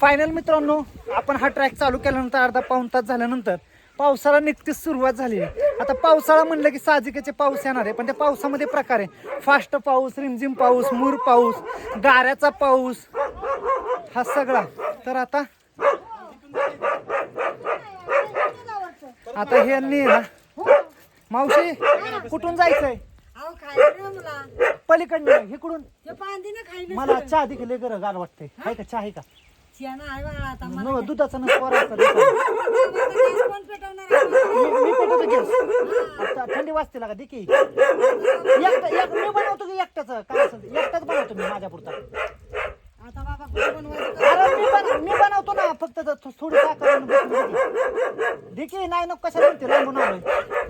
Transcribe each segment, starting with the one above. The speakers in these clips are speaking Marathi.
फायनल मित्रांनो आपण हा ट्रॅक चालू केल्यानंतर अर्धा पाऊण तास झाल्यानंतर पावसाला निघतीच सुरुवात झाली आता पावसाळा म्हणलं की साहजिकचे पाऊस येणार आहे पण त्या पावसामध्ये प्रकार आहे. फास्ट पाऊस रिमझिम पाऊस मूर पाऊस गाऱ्याचा पाऊस हा सगळा. तर आता आता हे ना मावशी कुठून जायचंय? पलीकडनं इकडून. मला चहा देखील गरज गार वाटते आहे का चहा आहे का? शियाना आहे बाळा आता मला न दुधाचा नसतो असता दुधाचा. गॅस कोण पेटवणार आहे? मी मी पेटवतो गॅस आता थंडी वाजते लागा दे की एकटा एक मी बनवतो की एकट्याचं काय असेल ते. एकटाच बनवतो मी माझ्या पुरता आता बाबा कुठं बनवायचं का? अरे मी बन मी बनवतो ना फक्त जर थो- थोडी साखर आणि बसून दे की. दे की नाही नको कशाला म्हणते लांबून आलोय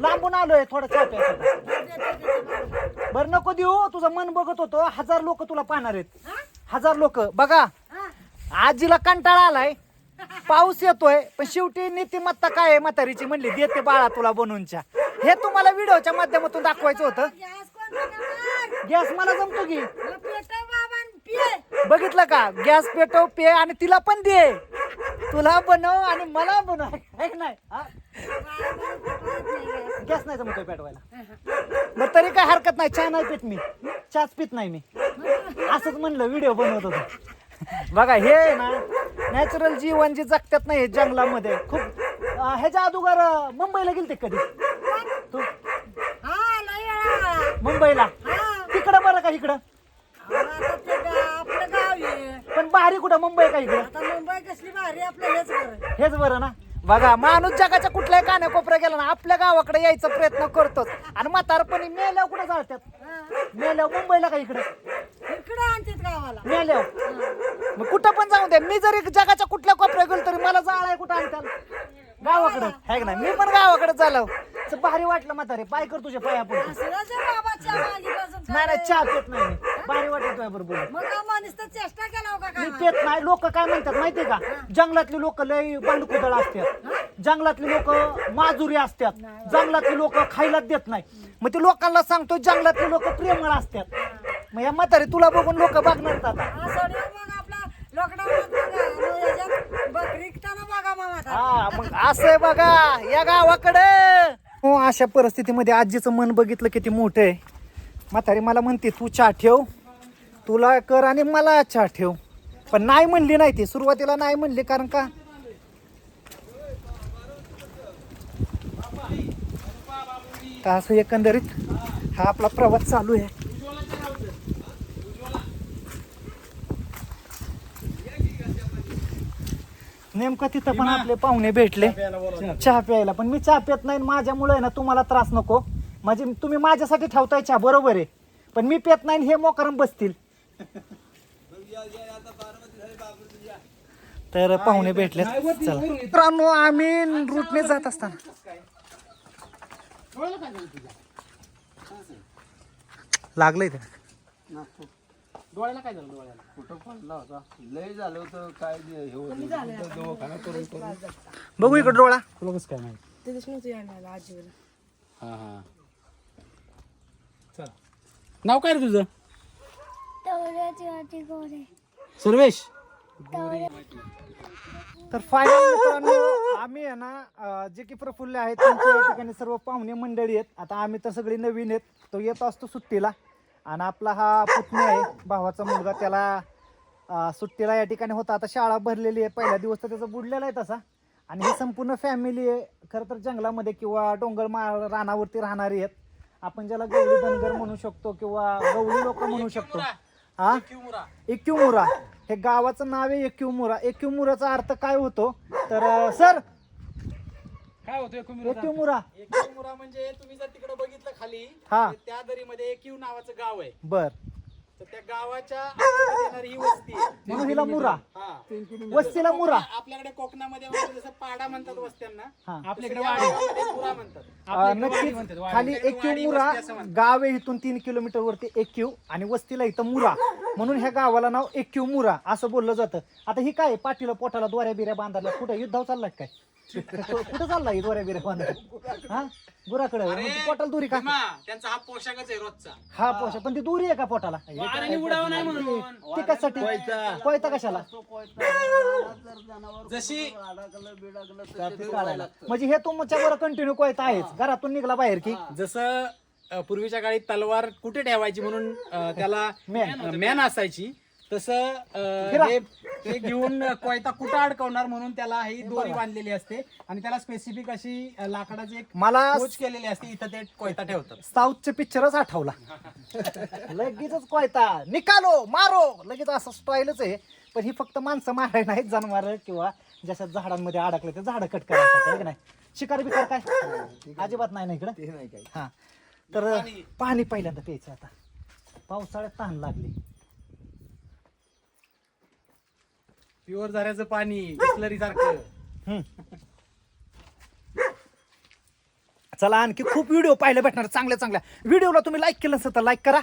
लांबून आलोय थोडं चहा प्यायसाठी देते, देते बाबा. बरं नको देऊ तुझं मन बघत होतो हजार लोक तुला पाहणार आहेत हा? हजार लोक बघा? आजीला कंटाळा आलाय. पाऊस येतोय पण शेवटी नीतिमत्ता काय आहे म्हातारीची म्हणली देते बाळा तुला बनवूनच्या. हे तुम्हाला व्हिडिओच्या माध्यमातून दाखवायचं होतं. गॅस मला जमतो की? बघितलं का? गॅस पेटव पे आणि तिला पण दे. तुला बनव आणि मला बनव. ऐक नाही नाही गॅस. गॅस नाही जमतोय पेटवायला. मग तरी काय हरकत नाही. चहा नाही पित मी. चहाच पित नाही मी. असंच म्हणलं व्हिडिओ बनवत होतो. बघा हे आहे ना नॅचरल जीवन जे जगतात नाही जंगलामध्ये खूप अं, ह्याच्या अगोदर अं, मुंबईला गेलते कधी? तू? हा, लय वेळा. मुंबईला? हा. तिकडं बरं का इकडं? अहो, आता ते गा- आपलं गाव आहे. पण भारी कुठं? मुंबई का इकडं? आता मुंबई कसली भारी आपलं हेच बरं. हेच बरं ना. बघा माणूस जगाच्या कुठल्याही कानाकोपऱ्या गेला ना आपल्या गावाकडे यायचा प्रयत्न करतोच. आणि म्हातारपणी मेल्यावर कुठं जाळतात? हा. मेल्यावर मुंबईला का इकडं? इकडे आणतात गावाला. मेल्यावर. मग कुठं पण जाऊ दे. मी जरी जगाच्या कुठल्या कोपऱ्या गेलो तरी मला जाळाय कुठं आणताल गावाकडं. आहे का नाही? मी पण गावाकडे तर भारी वाटलं म्हातारे. पाय कर तुझ्या पाया मागेपासून नाही नाही चहा पित नाही मी. भारी वाटत तुझ्या बरोबर चेष्टा केला मी पेत नाही. लोक काय म्हणतात माहितीये का? जंगलातली लोक लय बांडकुदळ असतात. जंगलातली लोक माजुरी असतात. जंगलातली लोक खायला देत नाही. मग ते लोकांना सांगतो जंगलातली लोक प्रेमळ असतात. मग या म्हातारे तुला बघून लोक बघणार आता. मग आपला लॉकडाऊन बकरी विकताना बघा मामा आता. हा मग असं आहे बघा या गावाकडे. हो अशा परिस्थितीमध्ये आजीचं मन बघितलं किती मोठं आहे. म्हातारी मला म्हणते तू चहा ठेव. तुला कर आणि मला चहा ठेव. पण नाही म्हणली नाही ती. सुरुवातीला नाही म्हणली कारण का? तर असं एकंदरीत हा आपला प्रवास चालू आहे. नेमकं तिथं पण आपले पाहुणे भेटले. चहा प्यायला पण मी चहा पित नाही माझ्यामुळे ना तुम्हाला त्रास नको. म्हणजे तुम्ही माझ्यासाठी ठेवताय चहा बरोबर आहे. पण मी पित नाही हे मोकरम बसतील. तर पाहुणे भेटले चला. मित्रांनो आम्ही रूटने जात असताना. लागलंय ते. डोळ्याला काय झालं डोळ्याला? कुठं पडला होता? लय झालं होतं काय ते हे होतं दवाखाना करून करून. बघू इकडे डोळा. तुला कसं काय माहिती? हा हा. चल. नाव काय रे तुझं? सर्वेश. तर फायनल मित्रांनो आम्ही आहे ना अं, जे की प्रफुल्ल आहेत त्यांच्या या ठिकाणी सर्व पाहुणे मंडळी आहेत. आता आम्ही तर सगळी नवीन आहेत. तो येत असतो सुट्टीला. आणि आपला हा पुतणी आहे भावाचा मुलगा त्याला अं, सुट्टीला या ठिकाणी होता. आता शाळा भरलेली आहे पहिला दिवस तर त्याचा बुडलेला आहे तसा. आणि ही संपूर्ण फॅमिली आहे खरं तर जंगलामध्ये किंवा डोंगर मा रानावरती राहणारी आहेत. आपण ज्याला गवळी धनगर म्हणू शकतो किंवा गवळी लोक म्हणू शकतो. हा? एक्युमुरा हे गावाचं नाव आहे एक्युमुरा एक्युमुराचा अर्थ काय होतो? तर सर काय होतं? म्हणजे तुम्ही जर तिकडे बघितलं खाली हा. तर त्या दरीमध्ये एकयू नावाचं गाव आहे. बर. तर त्या गावाच्या आतमध्ये येणारी ही वस्ती आहे. म्हणून हिला मुरा. हा. वस्तीला मुरा. आपल्याकडे कोकणामध्ये वगैरे जसं पाडा म्हणतात वस्त्यांना हा. आपल्याकडे म्हणतात. अं, नक्कीच. खाली एक्यू मुरा. गाव आहे इथून तीन किलोमीटर वरती एक्यू आणि वस्तीला इथं मुरा. म्हणून ह्या गावाला नाव एक्यू मुरा असं बोललं जातं. आता ही काय आहे? पाठीला पोटाला दोऱ्या बिऱ्या बांधायला कुठं? युद्धाव चाललाय काय? कुठं चालला ही दोऱ्या बिऱ्या बांधून हा? गुराकडे? पोटाला दुरी का? भीमा, त्यांचा हा पोशाखच आहे रोजचा. हा पोशा पण ती दुरी आहे का पोटाला? उडाव नाही म्हणून. ती कशासाठी? कोयता. कशाला? जशी काढायला. म्हणजे हे तुमच्या बरं कंटिन्यू कोयता आहेच. घरातून निघला बाहेर की? जसं अ, पूर्वीच्या काळी तलवार कुठे ठेवायची म्हणून अ, त्याला मॅन. मॅन असायची. तसं अ. हे ते घेऊन कोयता कुठं अडकवणार म्हणून त्याला ही दोरी बांधलेली असते. आणि त्याला स्पेसिफिक अशी अ, लाकडाची एक मला पोच केलेली असते. इथं ते कोयता ठेवतात. साऊथचे पिक्चरच आठवला. लगेचच कोयता. निकालो मारो. लगेच असं स्टाईलच आहे. पण ही फक्त माणसं माराय नाहीत जनावर किंवा जशा झाडांमध्ये अडकले ते झाडं कट करायसाठी आहे की नाही? शिकार बिकार काय? अजिबात नाही ना इकडं? ते नाही काही. हा. तर पाणी पहिल्यांदा प्यायचं आता. पावसाळ्यात तहान लागली. प्युअर झऱ्याचं पाणी बिस्लरी सारखं चला आणखी खूप व्हिडिओ पाहायला भेटणार चांगल्या चांगल्या. व्हिडिओला तुम्ही लाईक केलं असेल तर लाईक करा.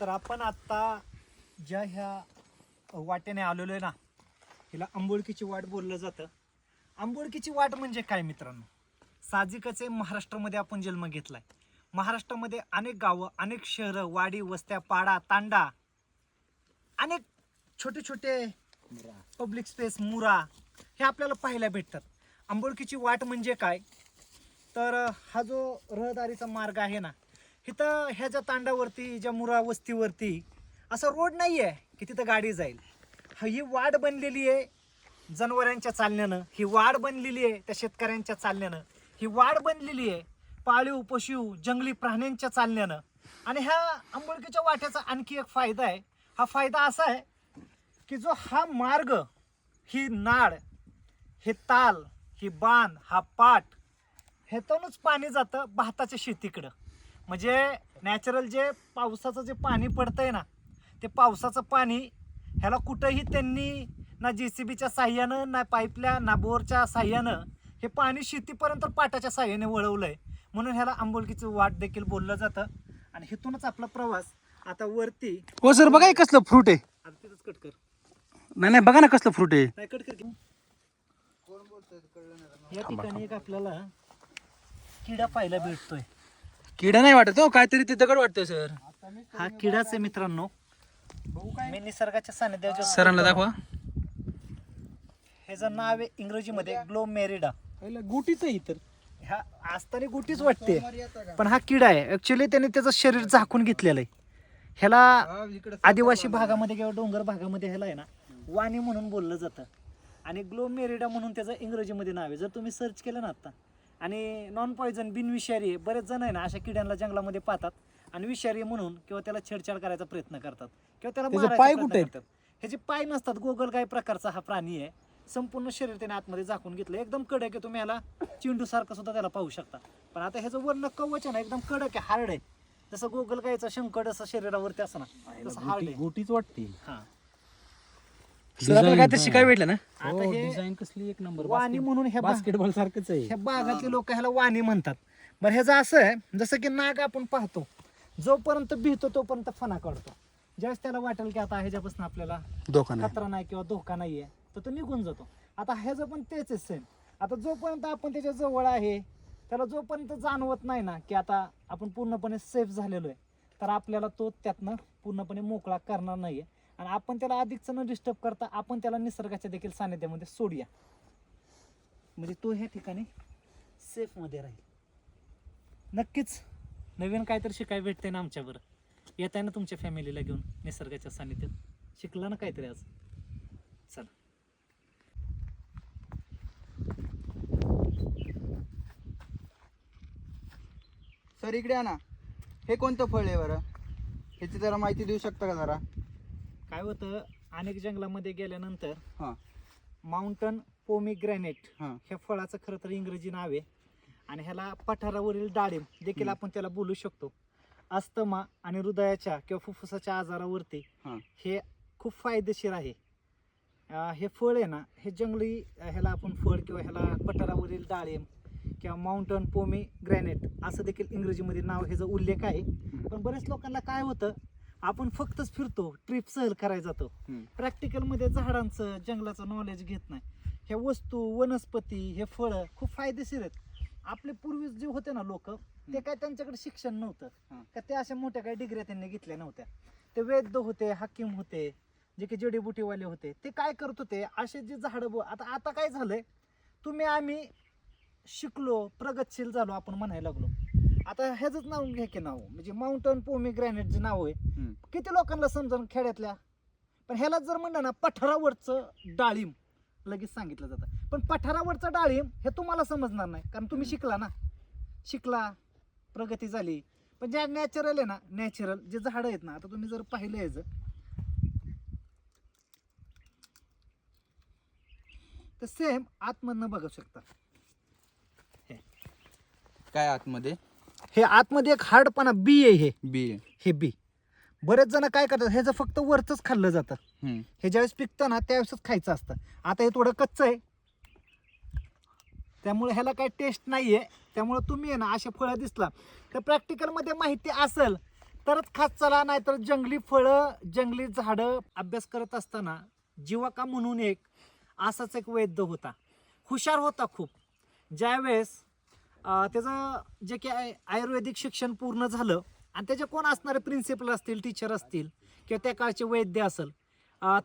तर आपण आता ज्या ह्या वाटेने आलेलो आहे ना हिला आंबोळकीची वाट बोललं जातं. आंबोळकीची वाट म्हणजे काय मित्रांनो? साहजिकच आहे महाराष्ट्रामध्ये आपण जन्म घेतलाय. महाराष्ट्रामध्ये अनेक गावं अनेक शहरं वाडी वस्त्या पाडा तांडा अनेक छोटे छोटे पब्लिक स्पेस मुरा हे आपल्याला पाहायला भेटतात. आंबोळकीची वाट म्हणजे काय? तर हा जो रहदारीचा मार्ग आहे ना इथं ह्या ज्या तांडावरती ज्या मुरा वस्तीवरती असा रोड नाही आहे की तिथं गाडी जाईल. हा ही वाट बनलेली आहे जनावरांच्या चालण्यानं. ही वाढ बनलेली आहे त्या शेतकऱ्यांच्या चालण्यानं. ही वाढ बनलेली आहे. पाळीव पशु जंगली प्राण्यांच्या चालण्यानं. आणि ह्या आंबोळकीच्या वाट्याचा आणखी एक फायदा आहे. हा फायदा असा आहे की जो हा मार्ग ही नाड हे ताल ही बांध हा पाट ह्यातूनच पाणी जातं भाताच्या शेतीकडं. म्हणजे नॅचरल जे पावसाचं जे पाणी पडतं आहे ना ते पावसाचं पाणी ह्याला कुठंही त्यांनी ना जे सी बीच्या साह्यानं ना पाईपल्या ना बोरच्या साह्यानं हे पाणी शेतीपर्यंत पाटाच्या साह्याने वळवलंय. म्हणून ह्याला आंबोलकीचं वाट देखील बोललं जातं. आणि इथूनच आपला प्रवास आता वरती हो सर बघा हे कसलं फ्रूट आहे. आता तिथंच कट कर. नाही नाही बघा ना कसलं फ्रूट आहे. नाही कट कर की. या ठिकाणी एक आपल्याला किडा पाहायला भेटतोय. किडा नाही वाटत हो काहीतरी ते दगड वाटतोय सर. हा किडाच आहे मित्रांनो. मी निसर्गाच्या सानिध्यात जो सरांना दाखवा. ह्याचं नाव आहे इंग्रजीमध्ये ग्लोमेरिडा. गुटीच आहे इतर ह्या असताना गुटीच वाटते. पण हा किडा आहे. ऍक्च्युली त्याने त्याचं शरीर झाकून घेतलेलं आहे. ह्याला आदिवासी भागामध्ये किंवा डोंगर भागामध्ये ह्याला आहे ना वाणी म्हणून बोललं जातं. आणि ग्लोमेरिडा म्हणून त्याचं इंग्रजीमध्ये नाव आहे. जर तुम्ही सर्च केलं ना आता आणि नॉन पॉयझन बिनविषारी आहे. बरेच जण आहे ना अशा किड्यांना जंगलामध्ये पाहतात आणि विषारी म्हणून किंवा त्याला छेडछाड करायचा प्रयत्न करतात. किंवा त्याला पाय कुठे. ह्याचे पाय नसतात. गोगलगाय प्रकारचा हा प्राणी आहे. संपूर्ण शरीर त्याने आतमध्ये झाकून घेतलं. एकदम कडक आहे तुम्ही याला. चिंडू सारखं सुद्धा त्याला पाहू शकता. पण आता ह्याचं वर्ण कवच आहे ना एकदम कडक आहे हार्ड आहे. जसं गोगलगायचा शंकड असं शरीरावरती असं ना तसं हार्ड आहे. गुटीच वाटते. हा. शिकायला भेटलं ना? आता हे डिझाईन कसली एक नंबर वाणी म्हणून ह्या बा- बास्केटबॉल सारखंच आहे. ह्या बागातले लोक ह्याला वाणी म्हणतात. बरं ह्याचं असं आहे जसं की नाग आपण पाहतो जोपर्यंत भितो तोपर्यंत फणा काढतो. ज्यावेळेस त्याला वाटेल की आता ह्याच्यापासून आपल्याला दोकान खतरा नाही किंवा धोका नाहीये. तर तो निघून जातो. आता ह्याचं पण तेच आहे सेम आता जोपर्यंत आपण त्याच्याजवळ आहे त्याला जोपर्यंत जाणवत नाही ना की आता आपण पूर्णपणे सेफ झालेलो आहे तर आपल्याला तो त्यातनं पूर्णपणे मोकळा करणार नाही आहे आणि आपण त्याला अधिकच न डिस्टर्ब करता आपण त्याला निसर्गाच्या देखील सानिध्यामध्ये सोडूया. म्हणजे तो ह्या ठिकाणी सेफमध्ये राहील. नक्कीच. नवीन काहीतरी शिकायला भेटते ना आमच्यावर येत आहे ना तुमच्या फॅमिलीला घेऊन निसर्गाच्या सानिध्यात शिकला ना काहीतरी आज. चला. सर इकडे आणा हे कोणतं फळ आहे बरं? ह्याची जरा माहिती देऊ शकता का जरा? काय होतं अनेक जंगलामध्ये गेल्यानंतर हां. माउंटन पोमिग्रॅनेट हां. ह्या फळाचं खरं तर इंग्रजी नाव आहे. आणि ह्याला पठारावरील डाळिंब देखील आपण त्याला बोलू शकतो. अस्थमा आणि हृदयाच्या किंवा फुफ्फुसाच्या आजारावरती हां. हे खूप फायदेशीर आहे. अं, हे फळ आहे ना हे जंगली ह्याला आपण फळ किंवा ह्याला पठारावरील डाळिंब किंवा माउंटन पोमी ग्रॅनेट असं देखील इंग्रजीमध्ये नाव ह्याचा उल्लेख आहे. पण बऱ्याच लोकांना काय होतं आपण फक्तच फिरतो ट्रिप सहल करायला जातो. हम्म. प्रॅक्टिकलमध्ये झाडांचं जंगलाचं नॉलेज घेत नाही. ह्या वस्तू वनस्पती हे फळं खूप फायदेशीर आहेत. आपले पूर्वी जे होते ना लोक ते काय त्यांच्याकडे शिक्षण नव्हतं. का ते अशा मोठ्या काही डिग्र्या त्यांनी घेतल्या नव्हत्या. ते वैद्य होते हाकीम होते जे की जडीबुटीवाले होते. ते काय करत होते असे जे झाडं आता आता काय झालंय? तुम्ही आम्ही शिकलो प्रगतशील झालो आपण म्हणायला लागलो. आता ह्याच नाव घ्या की नाव. म्हणजे माउंटन पोमी ग्रॅनेट जे नाव आहे हम्म. किती लोकांना समजून खेड्यातल्या? पण ह्याला जर म्हणलं ना पठारावरचं डाळिंब लगेच सांगितलं जातं. पण पठारावरचं डाळिंब हे तुम्हाला समजणार नाही कारण तुम्ही शिकला ना. शिकला प्रगती झाली. पण ज्या नॅचरल आहे ना नॅचरल जे झाडं आहेत ना आता तुम्ही जर पाहिलं याचं. तर सेम आतमधनं बघू शकता. काय आतमध्ये? हे आतमध्ये एक हार्डपणा बी आहे हे. बी हे बी. बरेच जण काय करतात ह्याचं फक्त वरचंच खाल्लं जातं. हम्म. हे ज्यावेळेस पिकतं ना त्यावेळेसच खायचं असतं. आता हे थोडं कच्चं आहे. त्यामुळे ह्याला काही टेस्ट नाही आहे त्यामुळे तुम्ही आहे ना अशा फळं दिसला. तर प्रॅक्टिकलमध्ये माहिती असेल तरच खात चला नाहीतर जंगली फळं जंगली झाडं अभ्यास करत असताना जीवाका म्हणून एक असाच एक वैद्य होता. हुशार होता खूप. ज्यावेळेस त्याचं जे काही आय- आयुर्वेदिक शिक्षण पूर्ण झालं आणि त्याचे कोण असणारे प्रिन्सिपल असतील टीचर असतील किंवा त्या काळचे वैद्य असेल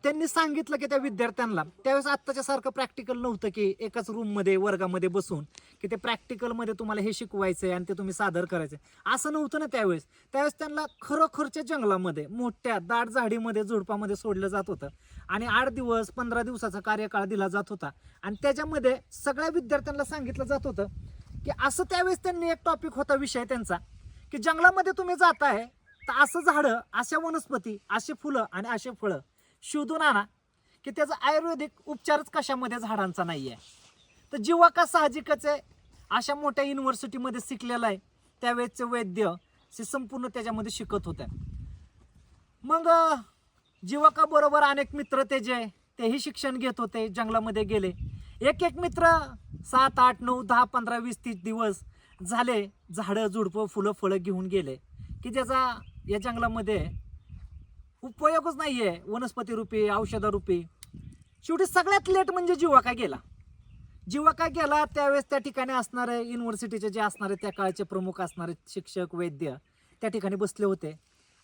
त्यांनी सांगितलं की त्या विद्यार्थ्यांना त्यावेळेस आत्ताच्या सारखं प्रॅक्टिकल नव्हतं की एकाच रूममध्ये वर्गामध्ये बसून की ते प्रॅक्टिकलमध्ये तुम्हाला हे शिकवायचं आहे आणि ते तुम्ही सादर करायचं असं नव्हतं ना त्यावेळेस. त्यावेळेस त्यांना खरोखरच्या जंगलामध्ये मोठ्या दाट झाडीमध्ये झुडपामध्ये सोडलं जात होतं आणि आठ दिवस पंधरा दिवसाचा कार्यकाळ दिला जात होता. आणि त्याच्यामध्ये सगळ्या विद्यार्थ्यांना सांगितलं जात होतं की असं त्यावेळेस त्यांनी एक टॉपिक होता विषय त्यांचा की जंगलामध्ये तुम्ही जात आहे तर असं झाडं अशा वनस्पती असे फुलं आणि असे फळं शोधून आणा की त्याचा आयुर्वेदिक उपचारच कशामध्ये झाडांचा नाही आहे तर जीवा का साहजिकच आहे अशा मोठ्या युनिव्हर्सिटीमध्ये शिकलेला आहे त्यावेळेसचे वैद्य हे संपूर्ण त्याच्यामध्ये शिकत होते. मग जीवकाबरोबर जीवका बरोबर अनेक मित्र ते जे तेही शिक्षण घेत होते जंगलामध्ये गेले. एक एक मित्र सात आठ नऊ दहा पंधरा वीस तीस दिवस झाले झाडं झुडपं फुलं फळं घेऊन गेले की त्याचा या जंगलामध्ये उपयोगच नाही आहे वनस्पती रूपी औषधारूपी शेवटी सगळ्यात लेट म्हणजे जीवाका गेला. जीवाका गेला त्यावेळेस त्या ठिकाणी असणारे युनिव्हर्सिटीचे जे असणारे त्या काळचे प्रमुख असणारे शिक्षक वैद्य त्या ठिकाणी बसले होते.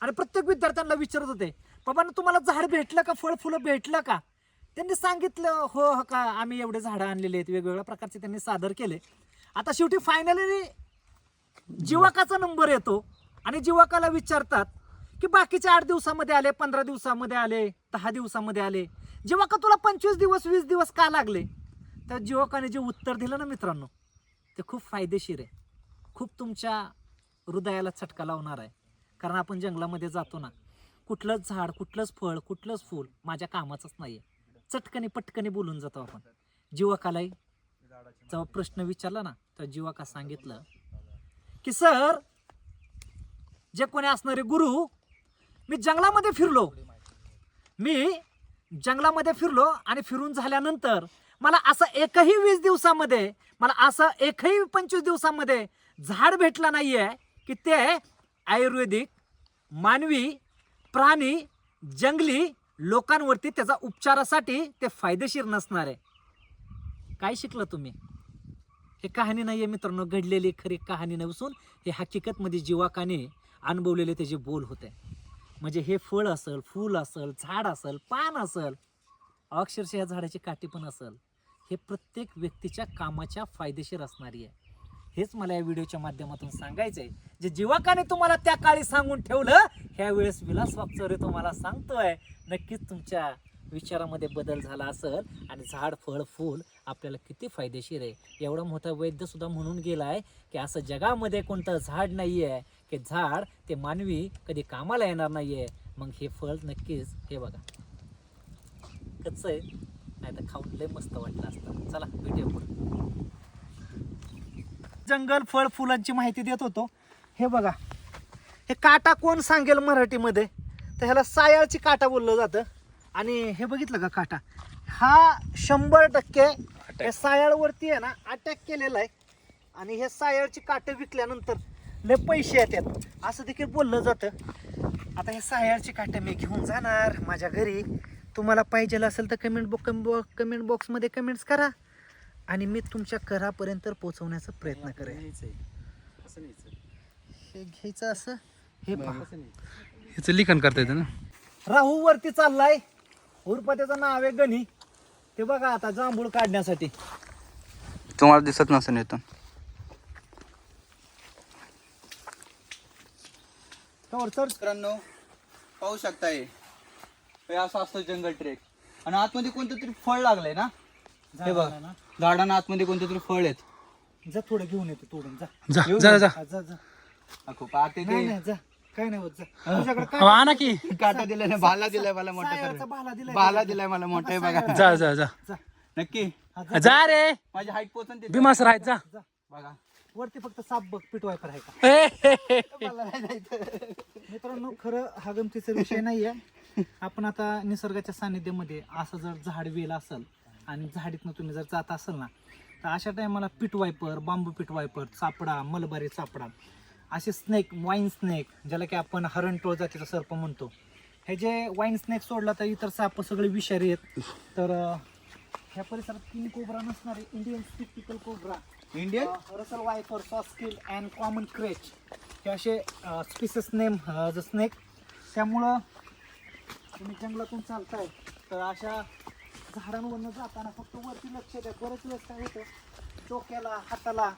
आणि प्रत्येक विद्यार्थ्यांना विचारत होते बाबांना तुम्हाला झाड भेटलं का? फळ फुलं भेटलं का? त्यांनी सांगितलं हो हो का आम्ही एवढे झाडं आणलेले आहेत वेगवेगळ्या प्रकारचे त्यांनी सादर केले. आता शेवटी फायनली जीवाकाचा नंबर येतो आणि जीवाकाला विचारतात की बाकीचे आठ दिवसामध्ये आले पंधरा दिवसामध्ये आले दहा दिवसामध्ये आले. जीवाका तुला पंचवीस दिवस वीस दिवस का लागले? तर जीवकाने जे उत्तर दिलं ना मित्रांनो ते खूप फायदेशीर आहे. खूप तुमच्या हृदयाला चटका लावणार आहे. कारण आपण जंगलामध्ये जातो ना कुठलंच झाड कुठलंच फळ कुठलंच फूल माझ्या कामाचंच नाही आहे चटकने पटकने बोलून जातो आपण. जीवकालाही जेव्हा प्रश्न विचारला ना तर जीवका सांगितलं की सर जे कोणी असणारे गुरु मी जंगलामध्ये फिरलो. मी जंगलामध्ये फिरलो आणि फिरून झाल्यानंतर मला असं एकही वीस दिवसामध्ये मला असं एकही पंचवीस दिवसामध्ये झाड भेटलं आहे की ते आयुर्वेदिक मानवी प्राणी जंगली लोकांवरती त्याचा उपचारासाठी ते फायदेशीर नसणार आहे. काय शिकलं तुम्ही? हे कहाणी नाही आहे मित्रांनो घडलेली खरी कहाणी नसून हे हकीकतमध्ये जीवाकाने अनुभवलेले त्याचे बोल होते. म्हणजे हे फळ असेल फूल असेल झाड असेल पान असेल अक्षरशः या झाडाची काठी पण असेल. हे प्रत्येक व्यक्तीच्या कामाच्या फायदेशीर असणारी आहे. हेच मला या व्हिडिओच्या माध्यमातून सांगायचं आहे जे जीवाकाने तुम्हाला त्या काळी सांगून ठेवलं ह्या वेळेस विलास वागचौरे तुम्हाला सांगतोय नक्कीच तुमच्या विचारामध्ये बदल झाला असेल आणि झाड फळ फूल आपल्याला किती फायदेशीर आहे. एवढा मोठा वैद्य सुद्धा म्हणून गेलाय की असं जगामध्ये कोणतं झाड नाही आहे की झाड ते मानवी कधी कामाला येणार नाही आहे मग हे फळ नक्कीच हे बघा. कच्चं आहे. नाही तर खाऊन लय मस्त वाटलं असतं. चला भेटूया पुढे. जंगल फळ फुलांची माहिती देत होतो. हे बघा. हे काटा कोण सांगेल मराठीमध्ये? तर ह्याला सायाळची काटा बोललं जातं. आणि हे बघितलं का काटा? हा शंभर टक्के या सायाळवरती आहे ना अटॅक केलेला आहे. आणि हे सायाळची काटे विकल्यानंतर लय पैसे येतात. असं देखील बोललं जातं. आता हे सहाय्याची काट्या मी घेऊन जाणार माझ्या घरी. तुम्हाला पाहिजे असेल तर कमेंट बॉक्स कमेंट बॉक्समध्ये कमेंट्स करा. आणि मी तुमच्या घरापर्यंत पोहोचवण्याचा प्रयत्न करेन. हे घ्यायचं असं? हे पहा. ह्याचं लिखाण करता येतं ना? राहू वरती चाललाय. उर्फ त्याचं नाव आहे गणी. ते बघा आता जांभूळ काढण्यासाठी. तुम्हाला दिसत नसेल येतो तर मित्रांनो पाहू शकताय. हे असं असतं जंगल ट्रेक आणि आतमध्ये कोणतं तरी फळ लागलंय ना? हे बघ झाडांना आतमध्ये कोणतं तरी फळ आहेत. जा थोडं घेऊन येतो तोडून जा. जा जा जा. हा, जा जा. नाही ते. नाही जा. काय नाही होत जा. तुझ्याकडे अहो, आणा की. काटा दिलाय ना भाला दिलाय मला मोठा सायाचा भाला दिलाय. भाला दिलाय मला मोठा आहे बघा. जा जा जा. जा. नक्की. हा, जा रे. माझी हाईट पोचन ते भीमास राहत जा. जा. बघा. वरती फक्त साप बघ पिट वायपर आहे का? ए, हे, हे, हे. मित्रांनो खरं हा गमतीचा विषय नाहीये. आपण आता निसर्गाच्या सानिध्यामध्ये असं जर झाड वेल असेल आणि झाडीतनं तुम्ही जर जात असाल ना तर अशा टायमाला पीठ वायपर बांबू पीठ वायपर चापडा मलबारी चापडा असे स्नेक वाईन स्नेक ज्याला की आपण हरणटोळ जातीचा सर्प म्हणतो. हे जे वाईन स्नेक सोडला तर इतर साप सगळे विषारी आहेत. तर ह्या परिसरात तीन कोबरा नसणारे Indian spectacled cobra Indian Russell viper saw scaled and common krait हे असे स्पीसेस नेम द स्नेक त्यामुळं तुम्ही जंगलातून चालताय तर अशा झाडांवरनं जाताना फक्त वरती लक्ष द्या. बरेच वेळेस काय होतं डोक्याला हाताला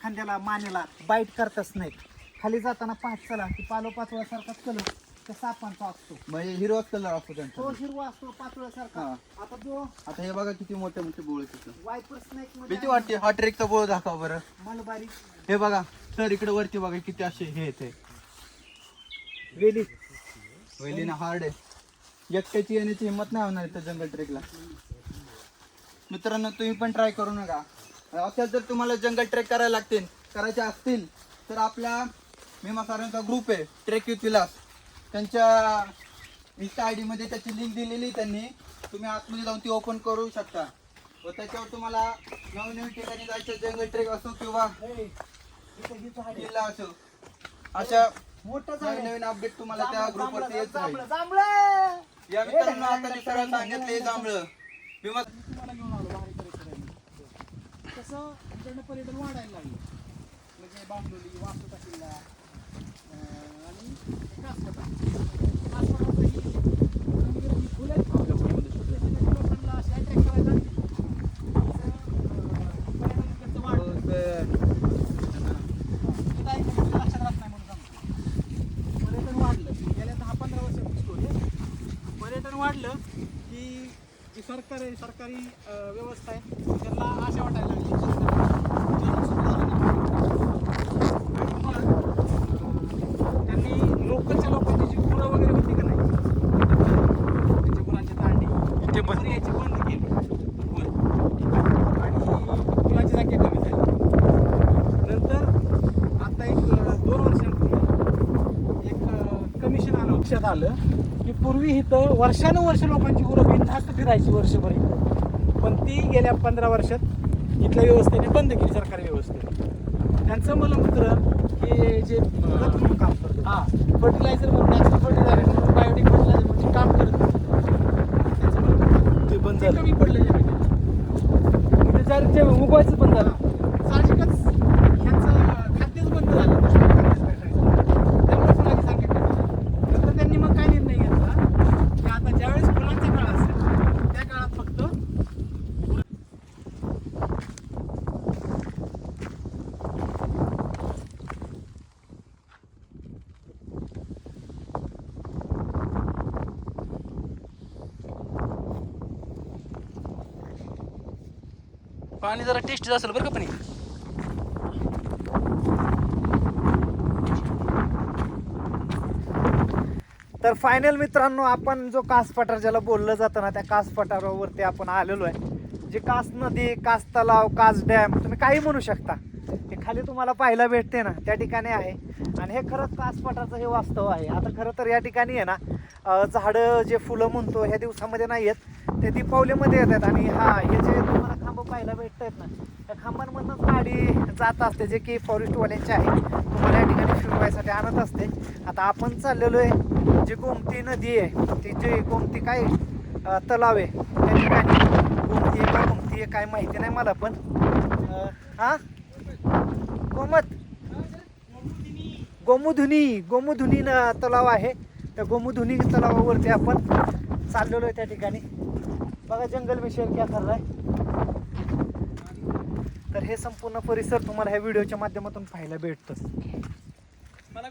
खांद्याला मानेला बाईट करतात स्नेक खाली जाताना पाच चला की पालो पाचव्यासारखाच कलर त्या सापांचा असतो. म्हणजे हिरवाच कलर असतो त्यांचा. तो हिरवा असतो पाचव्यासारखा हा. आता जो आता हे बघा किती मोठे मोठे बोळ तिथं. वायपर स्नेक भीती वाटते हा ट्रेकचा बोळ दाखवा बरं. मलबारी. हे बघा सर इकडे वरती बघा किती असे हे येते. वेली. वेलीना हार्ड आहे. एकट्याची येण्याची हिंमत नाही होणार इथं जंगल ट्रेकला मित्रांनो तुम्ही पण ट्राय करू नका. अशा जर तुम्हाला जंगल ट्रेक करायला लागतील. करायचे असतील तर आपल्या भीमा सरांचा ग्रुप आहे ट्रेक विथ विलास. त्यांच्या इन्स्टा आयमध्ये त्याची लिंक दिलेली त्यांनी. तुम्ही आतमध्ये जाऊन ती ओपन करू शकता. व त्याच्यावर तुम्हाला नवीन नवीन ठिकाणी जायचं जंगल ट्रेक असो किंवा किल्ला असो. अशा मोठं नवीन नवीन अपडेट तुम्हाला त्या ग्रुपवरती येत राहील. या मित्रांनो आता मी सरळ सांगितले जांभळं. भीमा तुम्हाला घेऊन आलो भारी परिसर तसं इकडनं पर्यटन वाढायला लागलं. म्हणजे बांबोली वासोटा किल्ला आणि कासपटा कासपटाचं ही रंगीबेरंगी फुलं आहेत. लोकांना अशी attract करायला लागली. पर्यटन वाढलं. हे काय इकडचं लक्षात राहत नाही म्हणून सांगतो. पर्यटन वाढलं गेल्या दहा पंधरा वर्षाची स्टोरी आहे पर्यटन वाढलं की जी सरकार आहे सरकारी व्यवस्था आहे. त्यांना आशा वाटायला लागली. त्यांनी लोकलच्या लोकांची जी वगैरे होती का नाही त्यांच्या तांडी ते बंद. यायची बंद केली. आणि कमी झाली. नंतर आता एक दोन वर्षांपूर्वी एक कमिशन आलं. लक्षात आलं की पूर्वी इथं वर्षानुवर्ष लोकांची गुरं बिनधास्त फिरायची वर्षभर इथं. पण ती गेल्या पंधरा वर्षात इथल्या व्यवस्थेने बंद केली सरकारी व्यवस्थेने. त्यांचं मलमूत्र हे जे अं, काम करतं हां फर्टिलायझर म्हणून नॅचरल फर्टिलायझर म्हणून बायोटिक फर्टिलायझर म्हणून जे काम करत त्याचं ते बंद कमी पडलं जमिनीत झालं उगवायचं पण झालं साहजिकच ह्यांचं खाद्यच बंद झालं त्यामुळे फुलांची संख्या कमी झाली. नंतर त्यांनी मग काय निर्णय घेतला की आता ज्यावेळेस फुलांचा काळ असेल त्या काळात फक्त पाणी जरा टेस्टीच असेल बरं का पाणी तर फायनल मित्रांनो आपण जो कास पठार ज्याला बोललं जातं ना त्या कास पठारावरती आपण आलेलो आहे. जे कास नदी कास तलाव कास डॅम तुम्ही काही म्हणू शकता. हे खाली तुम्हाला पाहायला भेटते ना त्या ठिकाणी आहे. आणि हे खरंच कास पठारचं हे वास्तव आहे. आता खरं तर या ठिकाणी आहे ना झाडं जे फुलं म्हणतो ह्या दिवसामध्ये नाही आहेत ते दीपावलीमध्ये येतात. आणि हा हे जे पाहायला भेटत आहेत ना. त्या खांबांमधूनच गाडी जात असते जे की फॉरेस्टवाल्यांचे आहे. तुम्हाला या ठिकाणी फिरवायसाठी आणत असते. आता आपण चाललेलो आहे जी गोमती नदी आहे ती जी गोमती काय तलाव आहे त्या ठिकाणी. गोमती आहे का गोमती आहे काय माहिती नाही मला पण हां? गोमत? गोमुधुनी गोमुधुनी न तलाव आहे. त्या गोमुधुनी तलावावरती आपण चाललेलो आहे त्या ठिकाणी. बघा जंगल में क्या कर रहा है. तर हे संपूर्ण परिसर तुम्हाला ह्या व्हिडिओच्या माध्यमातून पाहायला भेटतं